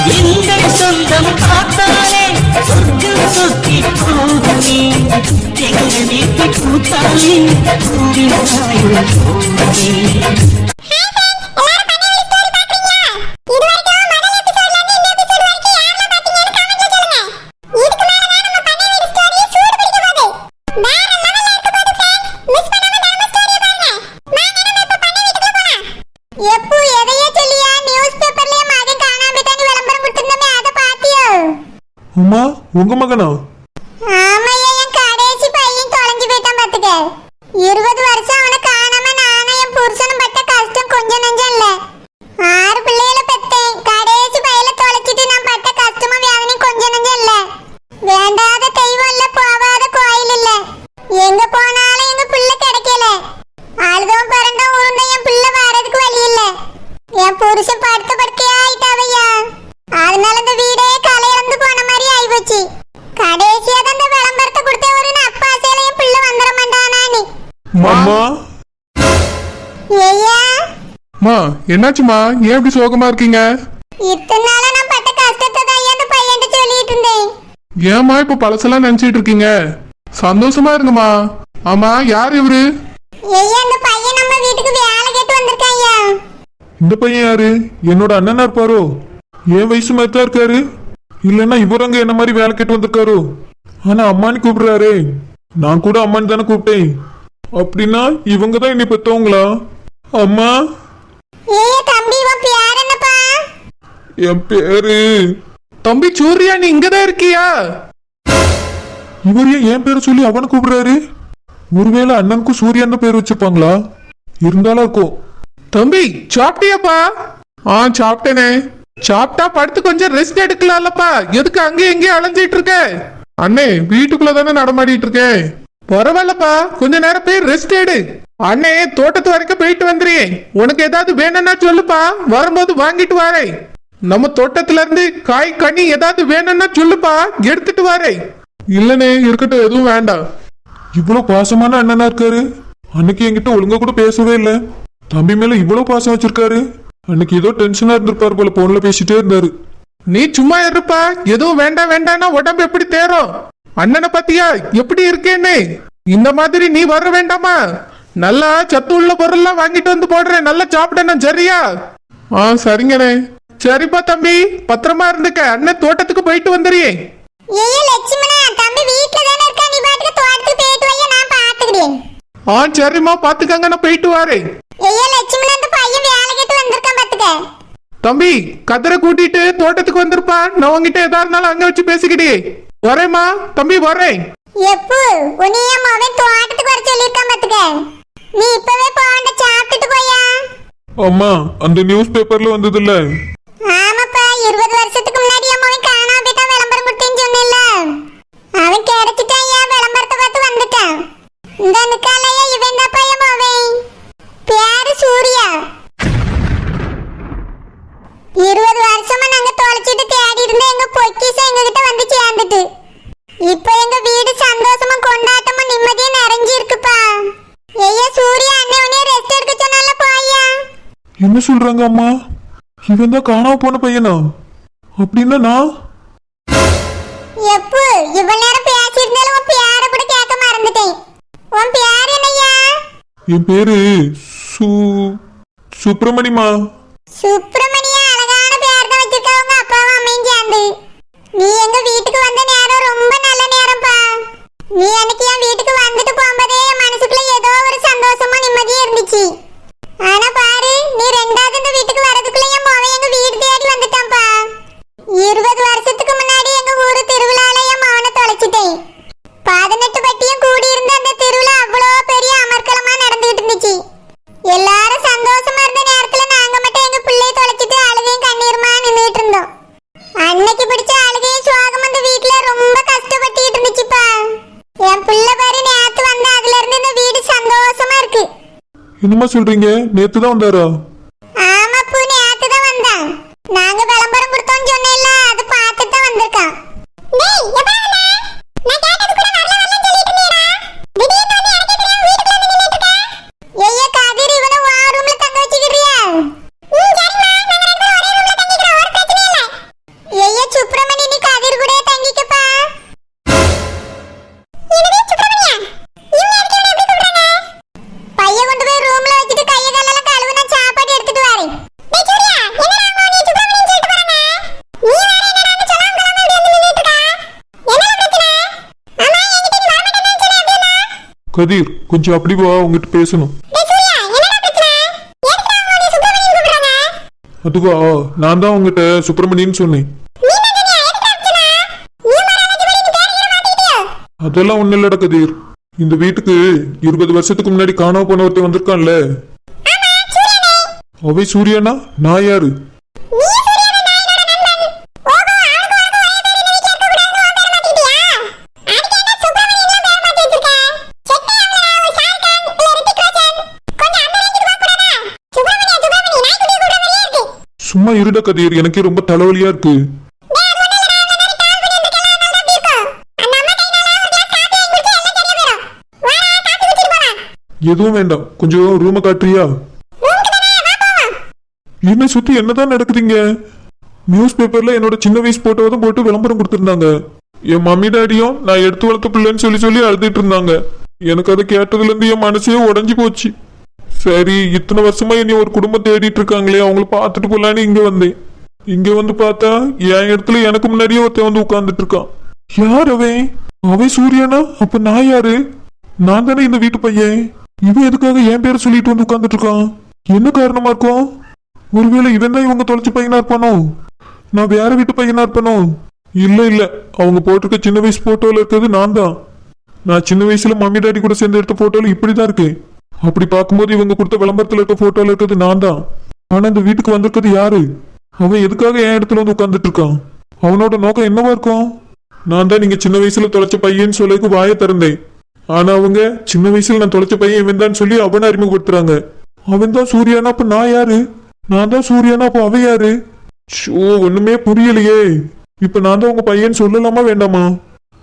எங்கள் சொந்தம் பார்த்தாலே சொர்க்கம் சுத்தி போகுமே எங்கள் வீட்டு கூத்தாலே கூடினாயும் போகுமே உமா உங்க மகனா? ஆமையா கடைசி பையன் தொலைஞ்சு போயிட்டான் பாத்துக்க. இருபது வருஷம் அவனை காணாம நானும் என் புருஷனும் பட்ட கஷ்டம் கொஞ்சம் நஞ்சம் இல்ல. ஆறு பிள்ளைகளை பெத்தேன் கடைசி பையில தொலைச்சிட்டு நான் பட்ட கஷ்டமும் வேதனையும் கொஞ்சம் நஞ்சம் இல்ல. வேண்டாத தெய்வம் இல்ல போவாத கோயில் இல்ல. எங்க போனாலும் எங்க பிள்ளை கிடைக்கல. அழுதும் பிறந்தும் உருண்டும் என் பிள்ளை வர்றதுக்கு வழி இல்ல. என் புருஷன் படுத்த படுக்கையா ஆயிட்டாவையா என்னாச்சுமா? ஏன் இப்படி சோகமா இருக்கீங்க? இத்தனை நாளா நான் பட்ட கஷ்டத்தை தான் அந்த பையன்கிட்ட சொல்லிட்டு இருந்தேன்? ஏம்மா இப்ப பழசெல்லாம் நினைச்சிட்டு இருக்கீங்க? சந்தோஷமா இருங்கம்மா. ஆமா யார் இவரு? ஐயா இந்த பையன் நம்ம வீட்டுக்கு வேலை கேட்டு வந்திருக்கான் ஐயா இந்த பையன் யாரு? என்னோட அண்ணனா இருப்பாரோ? என் வயசு மாதிரி தான் இருக்காரு. இல்லைன்னா இவர் அங்க என்ன மாதிரி வேலை கேட்டு வந்திருக்காரோ? ஆனா அம்மான்னு கூப்பிடுறாரே. நான் கூட அம்மான்னு தானே கூப்பிட்டேன். அப்படின்னா இவங்க தான் என்னை பெத்தவங்களா அம்மா? ஐயா தம்பி உன் பேர் என்னப்பா? என் பேரு தம்பி சூர்யா நீ இங்கதான் இருக்கியா? இவர் ஏன் என் பேரை சொல்லி அவனை கூப்பிடுறாரு? ஒருவேளை அண்ணனுக்கும் சூரியன் பேர் வச்சிருப்பாங்களா? இருந்தாலும் இருக்கும் தம்பி சாப்பிட்டியாப்பா? ஆ சாப்பிட்டேனே. சாப்பிட்டா படுத்து கொஞ்சம் ரெஸ்ட் எடுக்கலாம்லப்பா. எதுக்கு அங்கேயும் எங்கேயும் அலைஞ்சிட்டு இருக்க? அண்ணே வீட்டுக்குள்ள தானே நடமாடிட்டு இருக்கேன் பரவாயில்லப்பா. கொஞ்ச நேரம் போய் ரெஸ்ட் எடு. அண்ணே தோட்டத்து வரைக்கும் போயிட்டு வந்துறேன் உனக்கு ஏதாவது வேணும்னா சொல்லுப்பா. வரும்போது வாங்கிட்டு வாரே. நம்ம தோட்டத்துல இருந்து காய் கனி ஏதாவது வேணும்னா சொல்லுப்பா. எடுத்துட்டு வாரே. இல்லனே இருக்கட்டும் எதுவும் வேண்டாம். இவ்வளவு பாசமான அண்ணனா இருக்காரு. அன்னைக்கு என்கிட்ட ஒழுங்கா கூட பேசவே இல்ல. தம்பி மேல இவ்வளவு பாசம் வச்சிருக்காரு. அன்னைக்கு ஏதோ டென்ஷனா இருந்திருப்பாரு போல போன்ல பேசிட்டே இருந்தாரு. நீ சும்மா இருப்பா. எதுவும் வேண்டாம் வேண்டாம்னா உடம்பு எப்படி தேரும்? அண்ணனை பாத்தியா? எப்படி இருக்கேன்னு? இந்த மாதிரி நீ வர வேண்டாமா? நல்லா சத்து உள்ள பொருள்லாம் வாங்கிட்டு வந்து போடுறேன். நல்லா சாப்பிடணும் சரியா? ஆ சரிங்கண்ணே. சரிப்பா தம்பி. பத்திரமா இருந்துக்க. அண்ணன் தோட்டத்துக்கு போயிட்டு வந்துறியே ஆ சரிம்மா பாத்துக்கங்க நான் போயிட்டு வரேன் தம்பி கதிரை கூட்டிட்டு தோட்டத்துக்கு வந்திருப்பா. நான் உங்ககிட்ட எதா இருந்தாலும் அங்க வச்சு பேசிக்கிட்டே வரேம்மா. தம்பி வரேன். எப்போ? உன்னைய மகன் தோட்டத்துக்கு வர சொல்லியிருக்கான் பாத்துக்க. நீ இப்பவே போண்ட சாப்பிட்டுட்டு போயா அம்மா அந்த நியூஸ் பேப்பர்ல வந்ததுல்ல. ஆமாப்பா இருபது வருஷத்துக்கு முன்னாடி மகன் காணாம போயிட்டான் விளம்பரம் கொடுத்தேன்னு சொன்னேன்ல. அவன் கிடைச்சிட்டான் விளம்பரத்தை பார்த்து வந்துட்டான். இந்த நிக்காலையா இவன் தான் பையன் மகன் பேரு சூர்யா இருபது வருஷமா நாங்க தொலைச்சிட்டு தேடி இருந்த எங்க பொக்கிஷம் எங்க கிட்ட வந்து சேர்ந்துட்டு இப்போ எங்க வீடு சந்தோஷமா கொண்டாட்டமா நிம்மதியா நிறைஞ்சு இருக்குப்பா ஐயா சூர்யா அண்ணன் உன்னைய ரெஸ்ட் எடுக்க சொன்னால போயா என்ன சொல்றாங்க அம்மா இவன் தான் காணாம போன பையனா? அப்படின்னா நான் எப்போ? இவ்வளவு நேரம் பேசியிருந்தாலும் உன் பேரை கூட கேட்க மறந்துட்டேன். உன் பேர் என்னய்யா? என் பேரு சு சுப்பிரமணியமா சுப்பிரமணியா அழகான பேர் தான் வச்சிருக்க உங்க அப்பாவும் அம்மையும் சேர்ந்து நீ எங்க வீட்டுக்கு வந்த நேரம் ரொம்ப நல்ல நேரம்ப்பா நீ அன்னைக்கு என் வீட்டுக்கு வந்துட்டு போகும்போதே என் மனசுக்குள்ள ஏதோ ஒரு சந்தோஷமா நிம்மதியா இருந்துச்சு ஆனா பாரு நீ ரெண்டாவது இந்த வீட்டுக்கு வரதுக்குள்ள என் மகன் எங்க வீடு தேடி வந்துட்டான்ப்பா இருபது வருஷத்துக்கு முன்னாடி எங்க ஊரு திருவிழால என் மகனை தொலைச்சிட்டேன் பதினெட்டு பட்டியும் கூடி இருந்த அந்த திருவிழா அவ்வளோ பெரிய அமர்க்கலமா நடந்துகிட்டு இருந்துச்சு எல்லாரும் சந்தோஷமா இருந்த நேரத்துல நாங்க மட்டும் எங்க பிள்ளைய தொலைச்சிட்டு அழுகையும் கண்ணீருமா நின்றுட்டு இருந்தோம் அன்னைக்கு பிடிச்ச அழுகையும் சோகம் அந்த வீட்டுல ரொம்ப கஷ்டப்பட்டுட்டு இருந்துச்சுப்பா என் பிள்ளை பாரு நேத்து வந்த அதுல இருந்து இந்த வீடு சந்தோஷமா இருக்கு என்னமா சொல்றீங்க? நேத்து தான் வந்தாரா? கதிர் கொஞ்சம் அப்படி வா உங்ககிட்ட பேசணும். அதுவா நான் தான் உங்ககிட்ட சுப்பிரமணியன் சொன்னேன். அதெல்லாம் ஒண்ணு இல்லடா கதிர். இந்த வீட்டுக்கு இருபது வருஷத்துக்கு முன்னாடி காணாம போன ஒருத்தன் வந்திருக்கான்ல. அவை சூர்யானா? நான் யாரு நீ சூர்யானே நான் என்னோட நண்பன் ஓஹோ ஆளுக்கு ஆளுக்கு ஒரே பேர் இந்த வீட்ல இருக்க கூடாதுன்னு உன் பேர் மாத்திட்டியா அதுக்கு என்ன சுப்பிரமணியன்லாம் பேர் மாத்தி வச்சிருக்க செட்டே அவங்கள ஒரு ஷாருக்கான் இல்ல ரித்திக் ரோஷன் கொஞ்சம் அந்த ரேஞ்சுக்கு போக கூடாதா சுப்பிரமணியா சுப்பிரமணி நாய்க்குட்டி கூப்பிடுற மாதிரியே இருக்கு சும்மா இருடா கதிர் எனக்கே ரொம்ப தலைவலியா இருக்கு டேய் அது ஒண்ணும் இல்லடா இவ்வளவு நேரம் கால் பண்ணி இருக்கலாம் அதனால தான் அப்படி இருக்கும் அந்த அம்மா கைனால ஒரு கிளாஸ் காப்பி வாங்கி குடிச்சு எல்லாம் இருட போயிடும் எனக்கே ரொம்ப தலைவலியா இருக்கு. எதுவும் வேண்டாம். கொஞ்சம் ரூம காட்டுறியா? என்னை சுத்தி என்னதான் நடக்குதுங்க? நியூஸ் பேப்பர்ல என்னோட சின்ன வயசு போட்டோ போட்டு விளம்பரம் கொடுத்திருந்தாங்க. என் மம்மி டாடியும் நான் எடுத்து வளர்த்த பிள்ளைன்னு சொல்லி சொல்லி அழுதுட்டு இருந்தாங்க. எனக்கு அதை கேட்டதுல இருந்து என் மனசே உடஞ்சி போச்சு. சரி இத்தனை வருஷமா என்னை ஒரு குடும்பம் தேடிட்டு இருக்காங்களே அவங்கள பார்த்துட்டு போலான்னு இங்க வந்தேன். இங்க வந்து பார்த்தா என் இடத்துல எனக்கு முன்னாடியே ஒருத்தன் வந்து உட்கார்ந்துட்டு இருக்கான். யார் அவன்? அவன் சூரியனா? அப்ப நான் யாரு? நான் தானே இந்த வீட்டு பையன். இவன் எதுக்காக என் பேரை சொல்லிட்டு வந்து உட்கார்ந்துட்டு இருக்கான்? என்ன காரணமா இருக்கும்? ஒருவேளை இவன் தான் இவங்க தொலைச்சு பையனா இருப்பானோ? நான் வேற வீட்டு பையனா இருப்பானோ? இல்ல இல்ல. அவங்க போட்டிருக்க சின்ன வயசு போட்டோல இருக்கிறது நான் தான். நான் சின்ன வயசுல மம்மி டாடி கூட சேர்ந்து எடுத்த போட்டோல இப்படிதான் இருக்கு அப்படி பார்க்கும்போது இவங்க கொடுத்த விளம்பரத்துல இருக்க போட்டோல இருக்கிறது நான் தான். ஆனா இந்த வீட்டுக்கு வந்திருக்கிறது யாரு? அவன் எதுக்காக என் இடத்துல வந்து உட்கார்ந்துட்டு இருக்கான்? அவனோட நோக்கம் என்னவா இருக்கும்? நான் தான் நீங்க சின்ன வயசுல தொலைச்ச பையன் சொல்லக்கு வாயை திறந்தேன். ஆனா அவங்க சின்ன வயசுல நான் தொலைச்ச பையன் இவன் தான் சொல்லி அவனை அறிமுகப்படுத்துறாங்க. அவன் தான் சூர்யானா அப்ப நான் யாரு? நான் தான் சூர்யானா அப்ப அவன் யாரு? ஷோ ஒண்ணுமே புரியலையே. இப்ப நான் தான் உங்க பையன் சொல்லலாமா வேண்டாமா?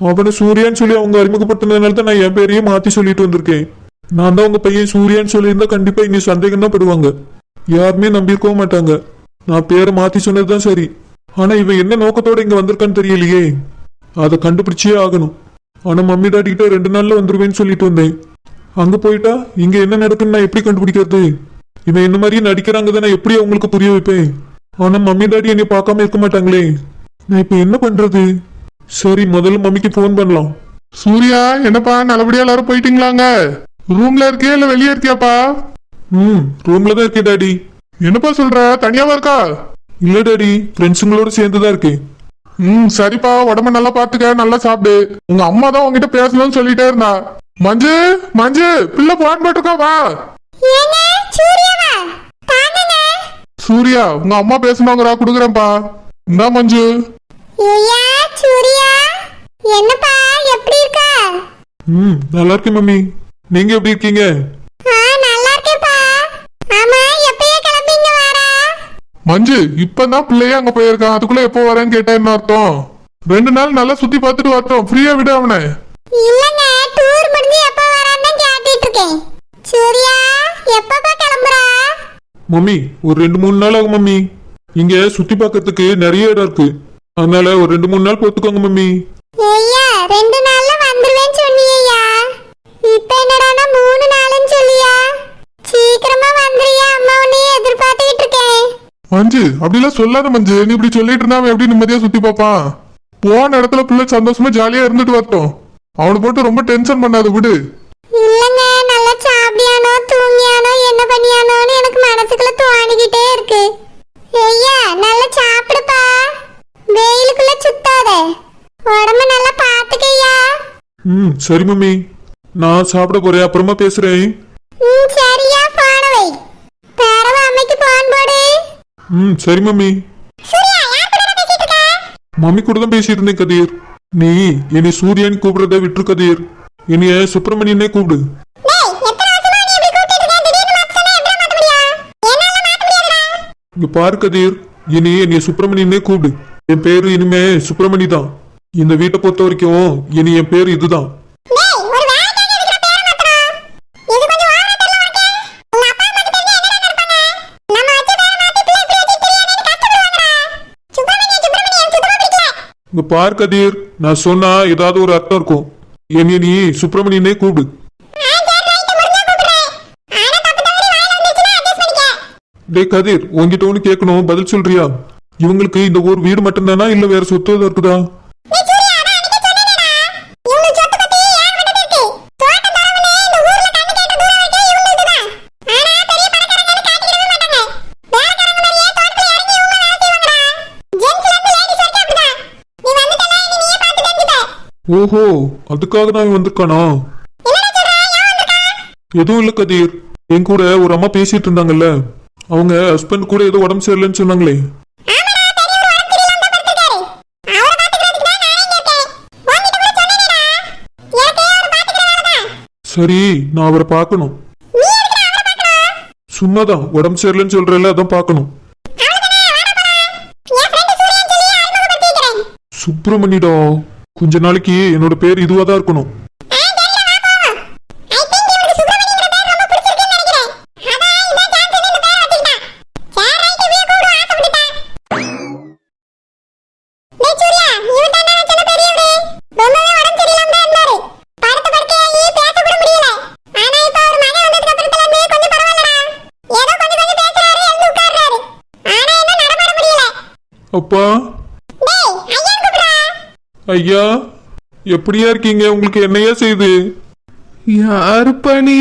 அவனை சூர்யான்னு சொல்லி அவங்க அறிமுகப்படுத்தினதுனால தான் நான் என் பேரையே மாத்தி சொல்லிட்டு வந்திருக்கேன். நான் தான் உங்க பையன் சூர்யான்னு சொல்லியிருந்தா கண்டிப்பா இங்க சந்தேகம் தான் படுவாங்க. யாருமே நம்பியிருக்கவும் மாட்டாங்க. நான் பேரை மாத்தி சொன்னதுதான் சரி. ஆனா இவன் என்ன நோக்கத்தோட இங்க வந்திருக்கான்னு தெரியலையே. அதை கண்டுபிடிச்சே ஆகணும். ஆனா மம்மி டாடி கிட்ட ரெண்டு நாள்ல வந்துருவேன்னு சொல்லிட்டு வந்தேன். அங்க போயிட்டா இங்க என்ன நடக்குன்னு நான் எப்படி கண்டுபிடிக்கிறது? இவன் என்ன மாதிரியே நடிக்கிறாங்க நான் எப்படி அவங்களுக்கு புரிய வைப்பேன்? ஆனா மம்மி டாடி என்னை பார்க்காம இருக்க மாட்டாங்களே. நான் இப்ப என்ன பண்றது? சரி முதல்ல மம்மிக்கு ஃபோன் பண்ணலாம். சூர்யா என்னப்பா நல்லபடியா எல்லாரும் போயிட்டீங்களாங்க? ரூம்ல இருக்கியா இல்ல வெளியே இருக்கியாப்பா? ம் ரூம்ல தான் இருக்கேன் டாடி. என்னப்பா சொல்ற? தனியாவா இருக்கா? இல்ல டாடி. ஃப்ரெண்ட்ஸுங்களோட சேர்ந்து தான் இருக்கேன். ம் சரிப்பா. உடம்ப நல்லா பாத்துக்க நல்லா சாப்பிடு. உங்க அம்மா தான் உங்ககிட்ட பேசணும்னு சொல்லிட்டே இருந்தா. மஞ்சு மஞ்சு பிள்ளை போன் போட்டுக்கோ வா. சூர்யா உங்க அம்மா பேசணுங்கிறா குடுக்குறேன்ப்பா. இந்தா மஞ்சு. சூர்யா. என்னப்பா எப்படி இருக்க? ம் நல்லா இருக்கேன் மம்மி. நீங்க எப்படி இருக்கீங்க? மஞ்சு இப்பதான் பிள்ளைய அங்க போயிருக்கான். அதுக்குள்ள எப்போ வரேன்னு கேட்டா என்ன அர்த்தம்? ரெண்டு நாள் நல்லா சுத்தி பார்த்துட்டு வரட்டும். ஃப்ரீயா விடு அவனை. இல்லங்க டூர் முடிஞ்சு எப்ப வரான்னு தான் கேட்டுட்டு இருக்கேன் சூர்யா? எப்பப்பா கிளம்புறா? மம்மி ஒரு ரெண்டு மூணு நாள் ஆகும் மம்மி. இங்க சுத்தி பார்க்கறதுக்கு நிறைய இடம் இருக்கு. அதனால ஒரு ரெண்டு மூணு நாள் பொறுத்துக்கோங்க மம்மி. ஐயா ரெண்டு மஞ்சு அப்படிலாம் சொல்லாத மஞ்சு. நீ இப்படி சொல்லிட்டு இருந்தா அவன் எப்படி நிம்மதியா சுத்தி பார்ப்பான்? போன இடத்துல பிள்ளை சந்தோஷமா ஜாலியா இருந்துட்டு வரட்டும். அவனை போட்டு ரொம்ப டென்ஷன் பண்ணாத விடு. இல்லங்க நல்லா சாப்பிடியானோ தூங்கியானோ என்ன பண்ணியானோன்னு எனக்கு மனசுக்குள்ள தோணிக்கிட்டே இருக்கு. ஐயா நல்லா சாப்பிடுப்பா. வெயிலுக்குள்ள சுத்தாத. உடம்ப நல்லா பாத்துக்கய்யா. ம் சரி மம்மி. நான் சாப்பிட போறேன். அப்புறமா பேசுறேன் ம் சரியா போன வை பேரவ அம்மைக்கு போன் போடு ம் சரி மம்மி. மம்மி கூட தான் பேசிட்டு இருந்தேன் கதிர். நீ என்னை சூரியன் கூப்பிடுறத விட்டுரு கதிர். என்னைய சுப்பிரமணியனே கூப்பிடு. இங்க பாரு கதிர். இனி என்னைய சுப்பிரமணியனே கூப்பிடு. என் பேரு இனிமே சுப்பிரமணி தான் இந்த வீட்டை பொறுத்த வரைக்கும் இனி என் பேரு இதுதான். இங்க பார் கதிர். நான் சொன்னா ஏதாவது ஒரு அர்த்தம் இருக்கும். என்னைய நீ சுப்பிரமணியனே கூப்பிடு. டே கதிர் உன்கிட்ட ஒன்று கேட்கணும். பதில் சொல்றியா? இவங்களுக்கு இந்த ஒரு வீடு மட்டும்தானா? இல்லை வேற சொத்து இருக்குதா டேய் சூர்யா அதான் அன்னைக்கே சொன்னேனேடா இவங்க சொத்து பத்தி ஏன் விட்டது இருக்கு தோட்டம் தரவுல ஓஹோ அதுக்காக தான் இவன் வந்திருக்கானா? எதுவும் இல்ல கதிர். என் கூட ஒரு அம்மா பேசிட்டு இருந்தாங்கல்ல. அவங்க ஹஸ்பண்ட் கூட ஏதோ உடம்பு சரியில்லைன்னு சொன்னாங்களே. சரி நான் அவரை பார்க்கணும். சும்மாதான் உடம்பு சரியில்லைன்னு சொல்றல அதான் பார்க்கணும். சுப்பிரமணிடா கொஞ்ச நாளைக்கு என்னோட பேர் இதுவாதான் இருக்கணும். ஐயா எப்படியா இருக்கீங்க? உங்களுக்கு என்னையா செய்யுது யாரு பணி?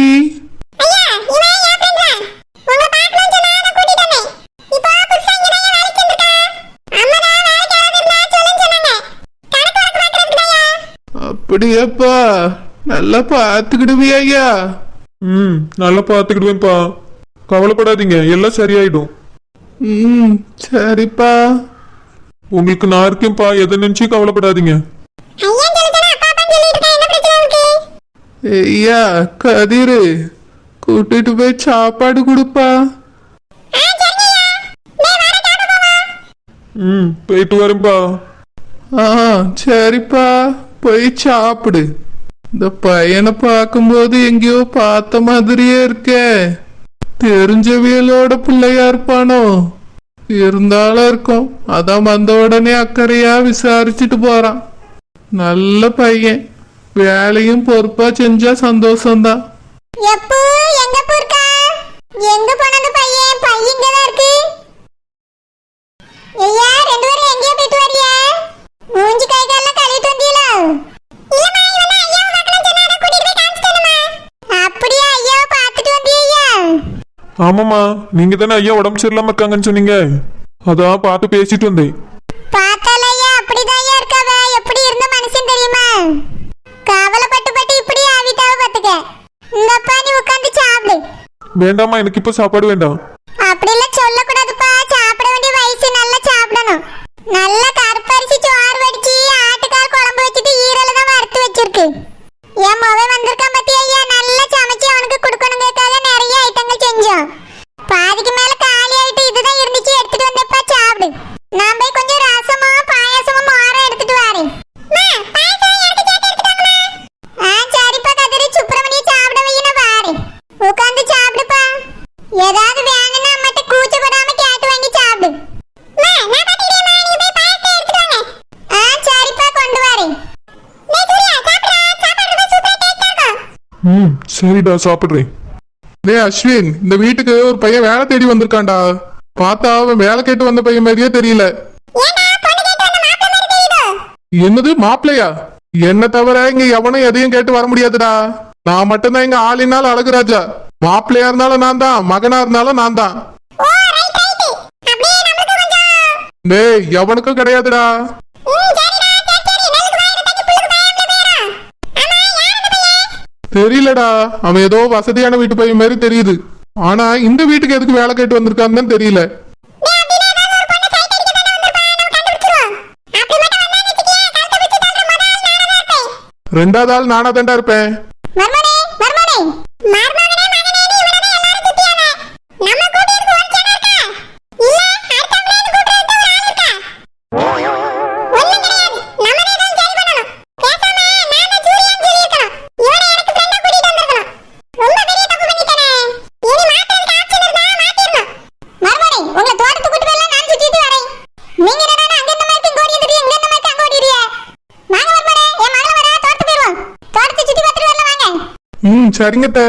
அப்படியாப்பா? நல்லா பார்த்துக்கிடுவியா ஐயா? ம் நல்லா பார்த்துக்கிடுவேன்ப்பா. கவலைப்படாதீங்க எல்லாம் சரியாயிடும். ம் சரிப்பா. உங்களுக்கு நான் இருக்கேன்ப்பா எதை நினைச்சு கவலைப்படாதீங்க. ஐயா கதிரு கூட்டிட்டு போய் சாப்பாடு கொடுப்பா. ம் போயிட்டு வரேன்ப்பா. ஆ சரிப்பா. போய் சாப்பிடு. இந்த பையனை பார்க்கும்போது எங்கேயோ பார்த்த மாதிரியே இருக்கே. தெரிஞ்சவியலோட பிள்ளையா இருப்பானோ? இருந்தாலும் இருக்கும். அதான் வந்த உடனே அக்கறையா விசாரிச்சுட்டு போறான். நல்ல பையன். வேலையும் பொறுப்பா செஞ்சா சந்தோஷம்தான். எப்போ? எங்க எங்க போனது பையன்? பையன் இருக்கு. ஐயா ரெண்டு பேரும் எங்கேயோ போயிட்டு வரியா மூஞ்சி கை கால்லாம் கழுவிட்டு வந்தீங்களா? அப்படியா ஐயா பார்த்துட்டு வந்தியா ஆமாம்மா நீங்க தானே ஐயா உடம்பு சரியில்லாம இருக்காங்கன்னு சொன்னீங்க. அதான் பார்த்து பேசிட்டு வந்தேன். பார்த்தால ஐயா அப்படிதான் இருக்காவ. எப்படி இருந்த மனுஷன் தெரியுமா கவலைப்பட்டு பட்டு இப்படி ஆவிட்டாவ பாத்துக்க இந்த அப்பா நீ உட்காந்து சாப்பிடு வேண்டாமா எனக்கு இப்போ சாப்பாடு வேண்டாம் அப்படிலாம் சொல்லக்கூடாதுப்பா சாப்பிட வேண்டிய வயசு நல்லா சாப்பிடணும் நல்ல கருப்பரிசி சோறு வடிச்சு ஆட்டுக்கால் குழம்பு வச்சுட்டு ஈரல தான் வறுத்து வச்சிருக்கு என் மகன் வந்திருக்கான் பத்தியா ஐயா நல்லா சமைச்சு அவனுக்கு கொடுக்கணுங்கிறதுக்காக நிறைய ஐட்டங்கள் செஞ்சோம் பாதிக்கு மேல காலி ஆயிட்டு இதுதான் இருந்துச்சு எடுத்துட்டு வந்தப்பா சாப்பிடு நான் போய் கொஞ்சம் ரசமும் பாயாசமும் மோரம் எடுத்துட்டு வரேன் ஆ சரிப்பா கதிரி சுப்பிரமணிய சாப்பிட வையின பாரு உட்காந்து சாப்பிடுப்பா ஏதாவது வேணும்னா அம்மாட்ட கூச்சப்படாம கேட்டு வாங்கி சாப்பிடு ஆ சரிப்பா கொண்டு வரேன் ம் சரிடா சாப்பிட்றேன். டேய் அஸ்வின் இந்த வீட்டுக்கு ஒரு பையன் வேலை தேடி வந்திருக்கான்டா. பார்த்தா அவன் வேலை கேட்டு வந்த பையன் மாதிரியே தெரியல. என்னது மாப்பிள்ளையா என்ன தவிர இங்க எவனும் எதையும் கேட்டு வர முடியாதுடா. நான் மட்டும்தான் இங்க ஆளினால் அழகுராஜா. மாப்பிள்ளையா இருந்தாலும் நான் தான் மகனா இருந்தாலும் நான் தான். டேய் எவனுக்கும் கிடையாதுடா. தெரியலடா. அவன் ஏதோ வசதியான வீட்டு பையன் மாதிரி தெரியுது. ஆனா இந்த வீட்டுக்கு எதுக்கு வேலை கேட்டு வந்திருக்கான்னு தெரியல. ரெண்டாவது ஆள் நானா தான்டா இருப்பேன் மர்மனே மர்மனே மர்மகனே மகனே நீ இவனே எல்லாரும் சுத்தியாங்க நம்ம கூட்டிட்டு ஒரு சேனா இருக்கா இல்ல அடுத்தவங்களே கூட்டிட்டு ஒரு ஆள் இருக்கா ஒண்ணும் கிடையாது நம்ம தான் சரி பண்ணணும் பேசாம நான் தான் சூரியன் சொல்லியிருக்கணும் இவனை எனக்கு ஃப்ரெண்டா கூட்டிட்டு வந்திருக்கணும் ரொம்ப பெரிய தப்பு பண்ணிட்டேனே இனி மாத்துறதுக்கு ஆப்ஷன் இருந்தா மாத்திரணும் மர்மனே உங்களை தோட்டத்துக்கு கூட்டி போயலாம் நான் சுத்திட்டு வரேன் நீங்க என்னடா அங்க இந்த மாதிரி இங்க ஓடி வந்துட்டு இங்க இந்த மாதிரி அங்க ஓடிடுறிய வாங்க மர்மனே என் மகளை வர தோட்டத்துக்கு போயிருவோம் தோட்டத்தை சுத்தி பார்த்துட்டு வரலாம் வாங்க ம் சரிங்க அத்தை.